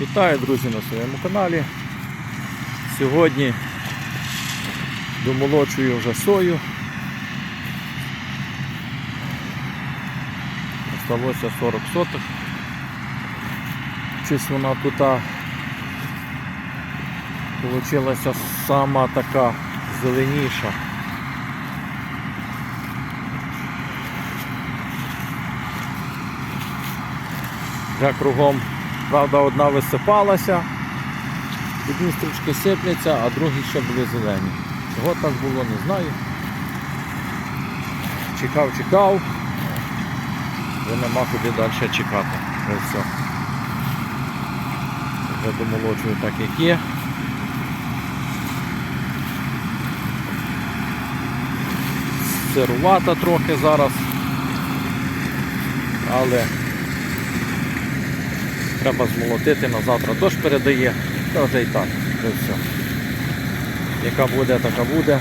Вітаю, друзі, на своєму каналі. Сьогодні домолочую вже сою. Осталося 40 соток. Щось вона тут Получилася сама така зеленіша. Вже кругом, правда, одна висипалася, одні стрічки сипляться, а другі ще були зелені. Чого так було, не знаю. Чекав, чекав, вже нема куди далі чекати. Все. Вже домолочую так, як є. Сирувата трохи зараз, але треба змолотити на завтра. Дощ передає, та вже і так, вже все. Яка буде, така буде.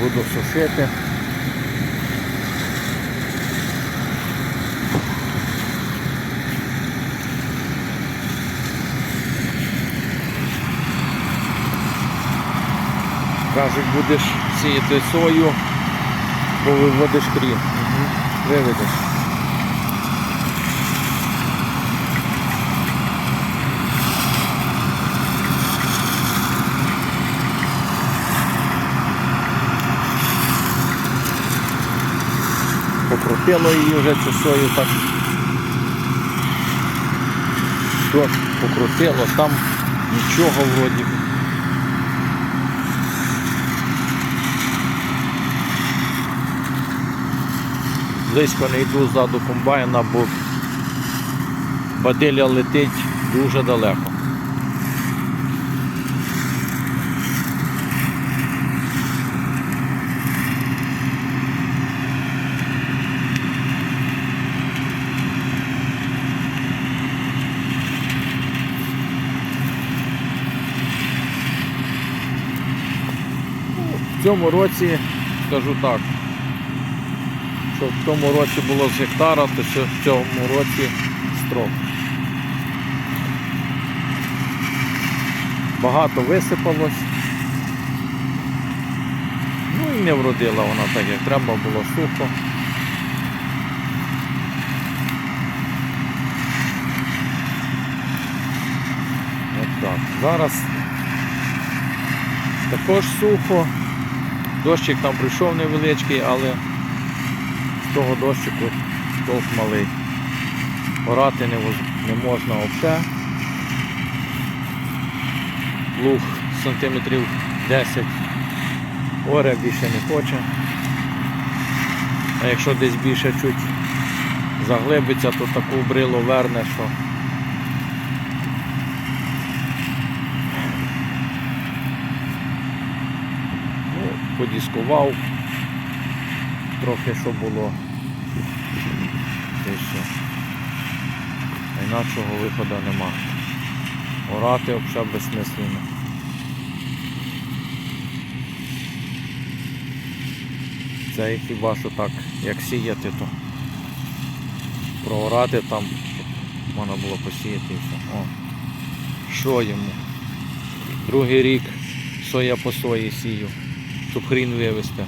Буду сушити. Кажуть, будеш сіяти сою, бо виводиш крім. Угу. Виведеш. Покрутило її вже цю сою так. Дощ покрутило, там нічого вроді. Близько не йду ззаду комбайна, бо бадиля летить дуже далеко. В цьому році, скажу так, що в тому році було з гектара, то що в цьому році строк. Багато висипалось. Ну і не вродила вона так, як треба, було сухо. Так. Зараз також сухо. Дощик там прийшов невеличкий, але з того дощику толк малий. Орати не, не можна взагалі. Луг сантиметрів 10. Оре більше не хоче. А якщо десь більше чуть заглибиться, то таку брилу верне, що ну, подіскував трохи що було. І все. Інакшого виходу нема. Орати взагалі безсмислено. Це хіба що так, як сіяти, то проорати там, можна було посіяти і все. О. Що йому? Другий рік соя по сої сію, щоб хрін вивезти.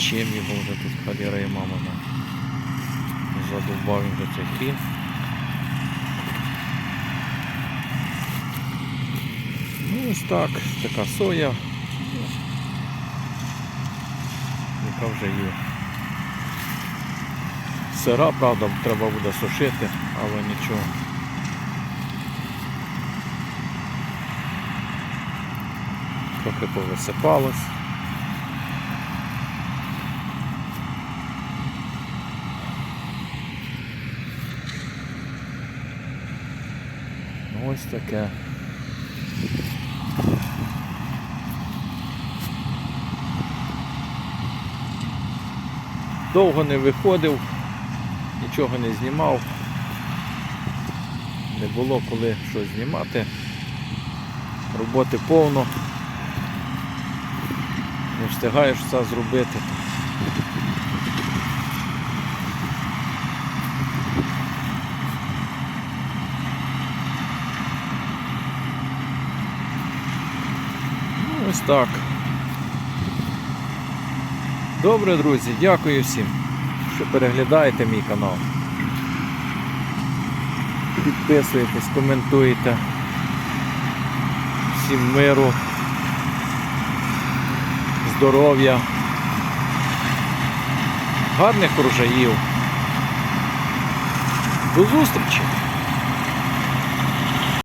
Чим його вже тут халіра і мама задовбав він до цей хрін. Ну ось так, така соя, яка вже є. Сира, правда, треба буде сушити, але нічого. Трохи повисипалось. Ось таке. Довго не виходив, нічого не знімав. Не було коли щось знімати. Роботи повно. не встигаєш все зробити. Ну, ось так. Добре, друзі, дякую всім, що переглядаєте мій канал. Підписуєтесь, коментуєте. Всім миру, здоров'я, гарних урожаїв. До зустрічі!